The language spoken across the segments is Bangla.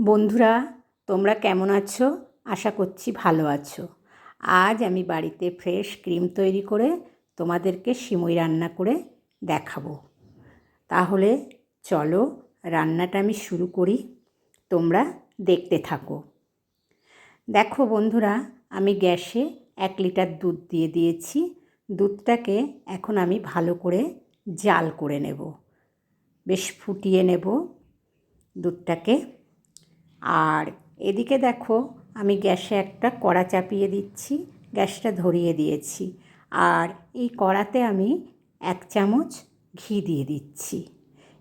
বন্ধুরা, তোমরা কেমন আছো? আশা করছি ভালো আছো। আজ আমি বাড়িতে ফ্রেশ ক্রিম তৈরি করে তোমাদেরকে সিমুই রান্না করে দেখাবো। তাহলে চলো রান্নাটা আমি শুরু করি। তোমরা দেখতে থাকো। দেখো বন্ধুরা, আমি গ্যাসে এক লিটার দুধ দিয়ে দিয়েছি। দুধটাকে এখন আমি ভালো করে জাল করে নেব। বেশ ফুটিয়ে নেব দুধটাকে। আর এদিকে দেখো, আমি গ্যাসে একটা কড়া চাপিয়ে দিচ্ছি, গ্যাসটা ধরিয়ে দিয়েছি। আর এই কড়াতে আমি এক চামচ ঘি দিয়ে দিচ্ছি।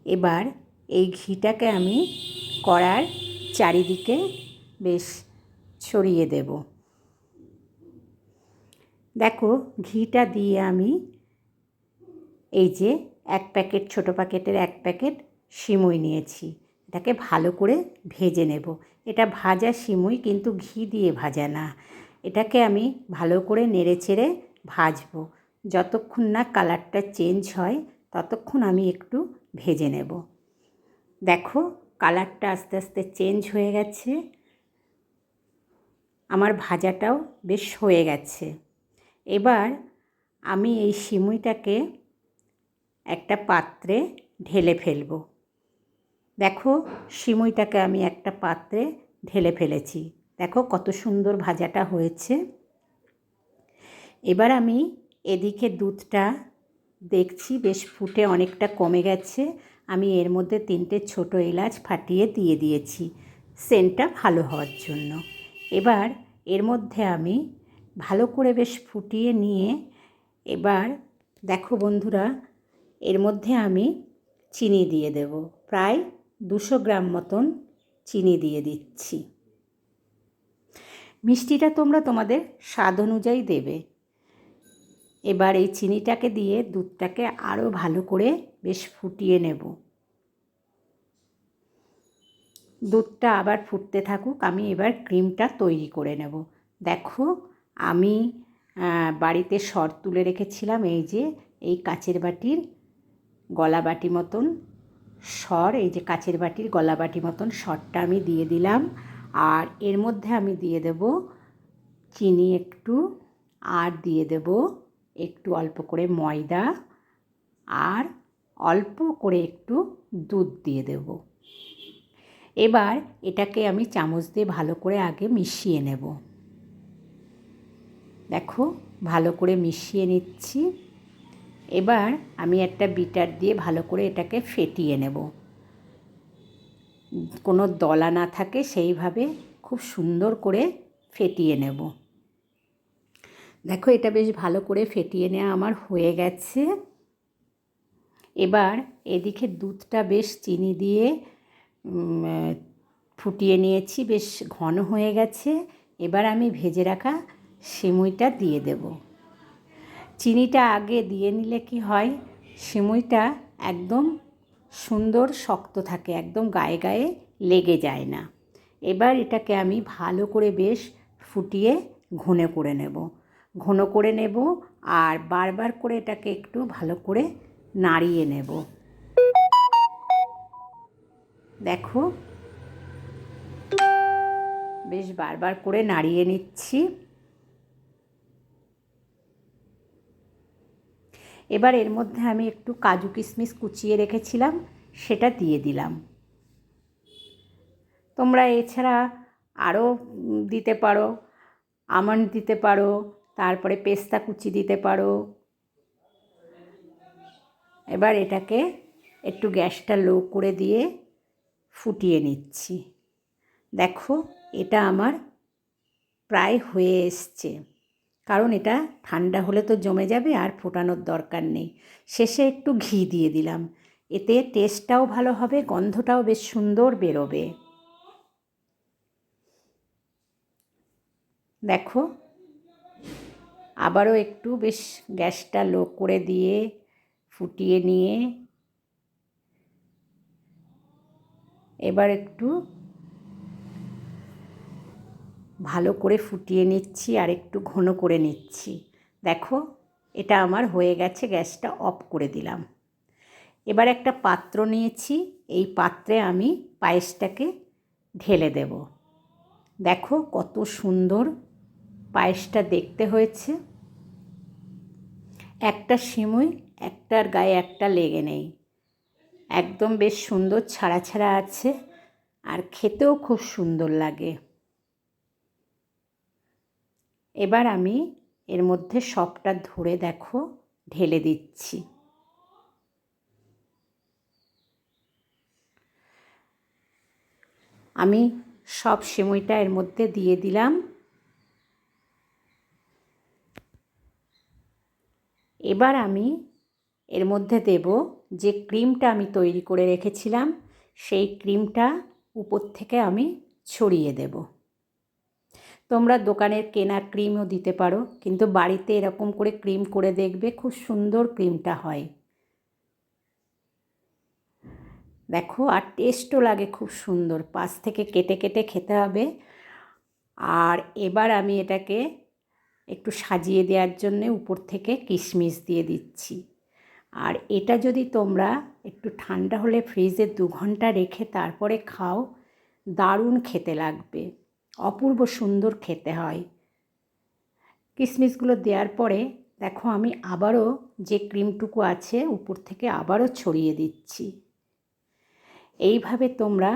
এবার এই ঘিটাকে আমি কড়ার চারিদিকে বেশ ছড়িয়ে দেব। দেখো, ঘিটা দিয়ে আমি এই যে এক প্যাকেট, ছোটো প্যাকেটের এক প্যাকেট সিমুই নিয়েছি। এটাকে ভালো করে ভেজে নেব। এটা ভাজা সিমুই, কিন্তু ঘি দিয়ে ভাজা না। এটাকে আমি ভালো করে নেড়ে চেড়ে ভাজবো। যতক্ষণ না কালারটা চেঞ্জ হয়, ততক্ষণ আমি একটু ভেজে নেব। দেখো, কালারটা আস্তে আস্তে চেঞ্জ হয়ে গেছে। আমার ভাজাটাও বেশ হয়ে গেছে। এবার আমি এই সিমুইটাকে একটা পাত্রে ঢেলে ফেলব। দেখো সিমুইটাকে আমি একটা পাত্রে ঢেলে ফেলেছি। দেখো কত সুন্দর ভাজাটা হয়েছে। এবার আমি এদিকে দুধটা দেখছি, বেশ ফুটে অনেকটা কমে গেছে। আমি এর মধ্যে তিনটে ছোট এলাচ ফাটিয়ে দিয়ে দিয়েছি। সেন্টটা ভালো হওয়ার জন্য। এবার এর মধ্যে আমি ভালো করে বেশ ফুটিয়ে নিয়ে এবার দেখো বন্ধুরা, এর মধ্যে আমি চিনি দিয়ে দেব। প্রায় দুশো গ্রাম মতন চিনি দিয়ে দিচ্ছি। মিষ্টিটা তোমরা তোমাদের স্বাদ অনুযায়ী দেবে। এবার এই চিনিটাকে দিয়ে দুধটাকে আরও ভালো করে বেশ ফুটিয়ে নেব। দুধটা আবার ফুটতে থাকুক, আমি এবার ক্রিমটা তৈরি করে নেব। দেখো, আমি বাড়িতে সর তুলে রেখেছিলাম এই যে, এই কাচের বাটির গলা বাটি মতন সর এই যে কাচের বাটির, গলা বাটি মতন সরটা আমি দিয়ে দিলাম। আর এর মধ্যে আমি দিয়ে দেব চিনি একটু, আর দিয়ে দেব একটু অল্প করে ময়দা, আর অল্প করে একটু দুধ দিয়ে দেব। এবার এটাকে আমি চামচ দিয়ে ভালো করে আগে মিশিয়ে নেব। দেখো, ভালো করে মিশিয়ে নিচ্ছি। এবার আমি একটা বিটার দিয়ে ভালো করে এটাকে ফেটিয়ে নেব। কোনো দলা না থাকে সেইভাবে খুব সুন্দর করে ফেটিয়ে নেব। দেখো এটা বেশ ভালো করে ফেটিয়ে নেওয়া আমার হয়ে গেছে। এবার এদিকে দুধটা বেশ চিনি দিয়ে ফুটিয়ে নিয়েছি, বেশ ঘন হয়ে গেছে। এবার আমি ভেজে রাখা সিমুইটা দিয়ে দেবো। চিনিটা আগে দিয়ে নিলে কি হয়? সিমুইটা একদম সুন্দর শক্ত থাকে, একদম গায়ে গায়ে লেগে যায় না। এবার এটাকে আমি ভালো করে বেশ ফুটিয়ে ঘন করে নেব। ঘন করে নেব আর বারবার করে এটাকে একটু ভালো করে নাড়িয়ে নেব। দেখো, বেশ বারবার করে নাড়িয়ে নিচ্ছি। এবার এর মধ্যে আমি একটু কাজু কিশমিশ কুচিয়ে রেখেছিলাম, সেটা দিয়ে দিলাম। তোমরা এছাড়া আরও দিতে পারো, আমন্ড দিতে পারো, তারপরে পেস্তা কুচি দিতে পারো। এবার এটাকে একটু গ্যাসটা লো করে দিয়ে ফুটিয়ে নিচ্ছি। দেখো, এটা আমার প্রায় হয়ে এসছে। কারণ এটা ঠান্ডা হলে তো জমে যাবে আর ফোটানোর দরকার নেই। শেষে একটু ঘি দিয়ে দিলাম। এতে টেস্টটাও ভালো হবে, গন্ধটাও বেশ সুন্দর বেরোবে। দেখো, আবারও একটু বেশ গ্যাসটা লো করে দিয়ে ফুটিয়ে নিয়ে, এবার একটু ভালো করে ফুটিয়ে নিচ্ছি আর একটু ঘন করে নিচ্ছি। দেখো, এটা আমার হয়ে গেছে, গ্যাসটা অফ করে দিলাম। এবার একটা পাত্র নিয়েছি, এই পাত্রে আমি পায়েসটাকে ঢেলে দেব। দেখো কত সুন্দর পায়েসটা দেখতে হয়েছে। একটা সিমুই, একটার গায়ে একটা লেগে নেই। একদম বেশ সুন্দর, ছাড়া ছাড়া আছে। আর খেতেও খুব সুন্দর লাগে। এবার আমি এর মধ্যে সবটা ধরে দেখো, ঢেলে দিচ্ছি। আমি সব সিমইটা এর মধ্যে দিয়ে দিলাম। এবার আমি এর মধ্যে দেব যে ক্রিমটা আমি তৈরি করে রেখেছিলাম, সেই ক্রিমটা উপর থেকে আমি ছড়িয়ে দেব। তোমরা দোকানের কেনা ক্রিমও দিতে পারো, কিন্তু বাড়িতে এরকম করে ক্রিম করে দেখবে, খুব সুন্দর ক্রিমটা হয়। দেখো, আর টেস্টও লাগে খুব সুন্দর, পাশ থেকে কেটে কেটে খেতে হবে। আর এবার আমি এটাকে একটু সাজিয়ে দেওয়ার জন্যে উপর থেকে কিশমিশ দিয়ে দিচ্ছি। আর এটা যদি তোমরা একটু ঠান্ডা হলে ফ্রিজে দু ঘণ্টা রেখে তারপরে খাও, দারুণ খেতে লাগবে। অপূর্ব সুন্দর খেতে হয়। কিশমিশগুলো দেওয়ার পরে দেখো আমি আবারও যে ক্রিমটুকু আছে উপর থেকে আবারও ছড়িয়ে দিচ্ছি। এইভাবে তোমরা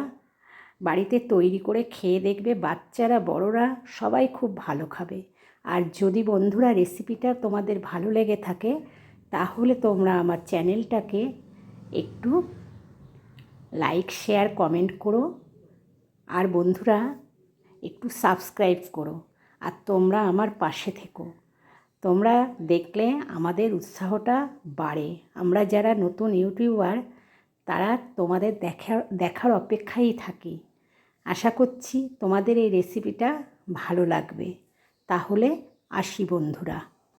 বাড়িতে তৈরি করে খেয়ে দেখবে বাচ্চারা, বড়রা সবাই খুব ভালো খাবে। আর যদি বন্ধুরা রেসিপিটা তোমাদের ভালো লেগে থাকে, তাহলে তোমরা আমার চ্যানেলটাকে একটু লাইক, শেয়ার, কমেন্ট করো। আর বন্ধুরা একটু সাবস্ক্রাইব করো। আর তোমরা আমার পাশে থেকো। তোমরা দেখলে আমাদের উৎসাহটা বাড়ে। আমরা যারা নতুন ইউটিউবার, তারা তোমাদের দেখার দেখার অপেক্ষায় থাকি। আশা করছি তোমাদের এই রেসিপিটা ভালো লাগবে। তাহলে আসি বন্ধুরা।